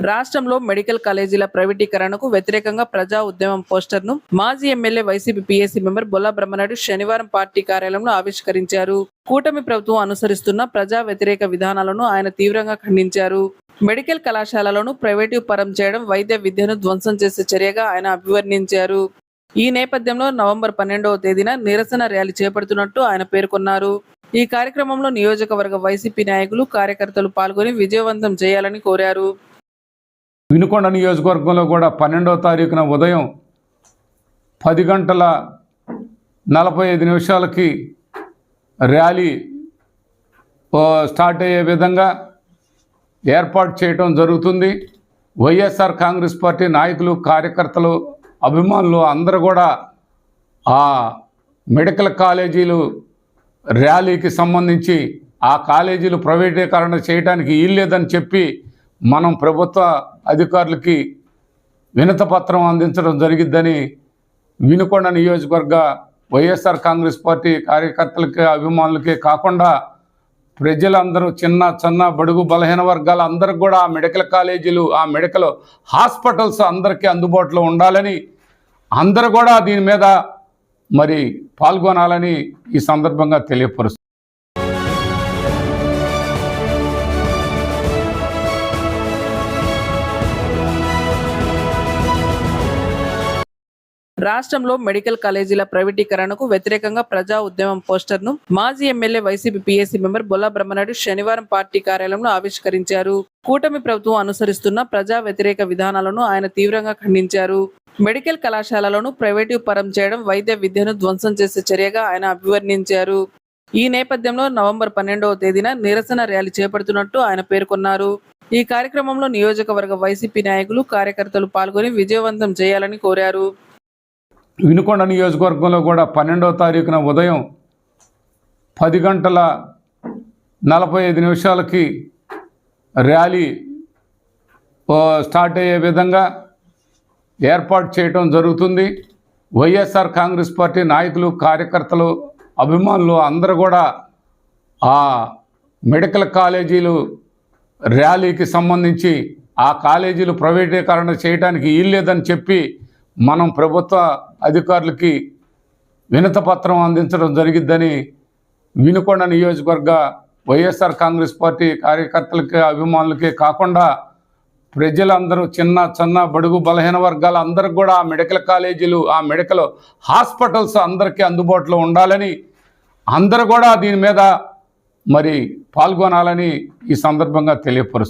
రాష్ట్రంలో మెడికల్ కాలేజీల ప్రైవేటీకరణకు వ్యతిరేకంగా ప్రజా ఉద్యమం పోస్టర్ను మాజీ MLA YCP PSC member Bolla Brahmanaidu శనివారం పార్టీ కార్యాలయంలో ఆవిష్కరించారు. కూటమి ప్రభుత్వం అనుసరిస్తున్న ప్రజా వ్యతిరేక విధానాలను ఆయన తీవ్రంగా ఖండించారు. మెడికల్ కళాశాలలను ప్రైవేటు పరం చేయడం వైద్య విద్యను ధ్వంసం చేసే చర్యగా ఆయన అభివర్ణించారు. ఈ నేపథ్యంలో నవంబర్ పన్నెండవ తేదీన నిరసన ర్యాలీ చేపడుతున్నట్టు ఆయన పేర్కొన్నారు. ఈ కార్యక్రమంలో నియోజకవర్గ వైసీపీ నాయకులు కార్యకర్తలు పాల్గొని విజయవంతం చేయాలని కోరారు. వినుకొండ నియోజకవర్గంలో కూడా పన్నెండవ తారీఖున ఉదయం పది గంటల నలభై ఐదు నిమిషాలకి ర్యాలీ స్టార్ట్ అయ్యే విధంగా ఏర్పాటు చేయడం జరుగుతుంది. వైఎస్ఆర్ కాంగ్రెస్ పార్టీ నాయకులు కార్యకర్తలు అభిమానులు అందరూ కూడా ఆ మెడికల్ కాలేజీలు ర్యాలీకి సంబంధించి ఆ కాలేజీలు ప్రైవేటీకరణ చేయడానికి వీల్లేదని చెప్పి మనం ప్రభుత్వ అధికారులకి వినతపత్రం అందించడం జరిగిద్దని వినుకొండ నియోజకవర్గ వైఎస్ఆర్ కాంగ్రెస్ పార్టీ కార్యకర్తలకి అభిమానులకే కాకుండా ప్రజలందరూ చిన్న చిన్న బడుగు బలహీన వర్గాల అందరికి కూడా ఆ మెడికల్ కాలేజీలు ఆ మెడికల్ హాస్పిటల్స్ అందరికీ అందుబాటులో ఉండాలని అందరు కూడా దీని మీద మరి పాల్గొనాలని ఈ సందర్భంగా తెలియపరుస్తుంది రాష్ట్రంలో మెడికల్ కాలేజీల ప్రైవేటీకరణకు వ్యతిరేకంగా ప్రజా ఉద్యమం పోస్టర్ను మాజీ MLA YCP PSC member Bolla Brahmanaidu శనివారం పార్టీ కార్యాలయంలో ఆవిష్కరించారు. కూటమి ప్రభుత్వం అనుసరిస్తున్న ప్రజా వ్యతిరేక విధానాలను ఆయన తీవ్రంగా ఖండించారు. మెడికల్ కళాశాలలను ప్రైవేటు పరం చేయడం వైద్య విద్యను ధ్వంసం చేసే చర్యగా ఆయన అభివర్ణించారు. ఈ నేపథ్యంలో నవంబర్ పన్నెండవ తేదీన నిరసన ర్యాలీ చేపడుతున్నట్టు ఆయన పేర్కొన్నారు. ఈ కార్యక్రమంలో నియోజకవర్గ వైసీపీ నాయకులు కార్యకర్తలు పాల్గొని విజయవంతం చేయాలని కోరారు. వినుకొండ నియోజకవర్గంలో కూడా పన్నెండవ తారీఖున ఉదయం పది గంటల నలభై ఐదు నిమిషాలకి ర్యాలీ స్టార్ట్ అయ్యే విధంగా ఏర్పాటు చేయడం జరుగుతుంది. వైఎస్ఆర్ కాంగ్రెస్ పార్టీ నాయకులు కార్యకర్తలు అభిమానులు అందరూ కూడా ఆ మెడికల్ కాలేజీలు ర్యాలీకి సంబంధించి ఆ కాలేజీలు ప్రైవేటీకరణ చేయడానికి వీల్లేదని చెప్పి మనం ప్రభుత్వ అధికారులకి వినతపత్రం అందించడం జరిగిద్దని వినుకొండ నియోజకవర్గ వైఎస్ఆర్ కాంగ్రెస్ పార్టీ కార్యకర్తలకి అభిమానులకే కాకుండా ప్రజలందరూ చిన్న చిన్న బడుగు బలహీన వర్గాల అందరికి కూడా ఆ మెడికల్ కాలేజీలు ఆ మెడికల్ హాస్పిటల్స్ అందరికీ అందుబాటులో ఉండాలని అందరూ కూడా దీని మీద మరి పాల్గొనాలని ఈ సందర్భంగా తెలియపరుస్తుంది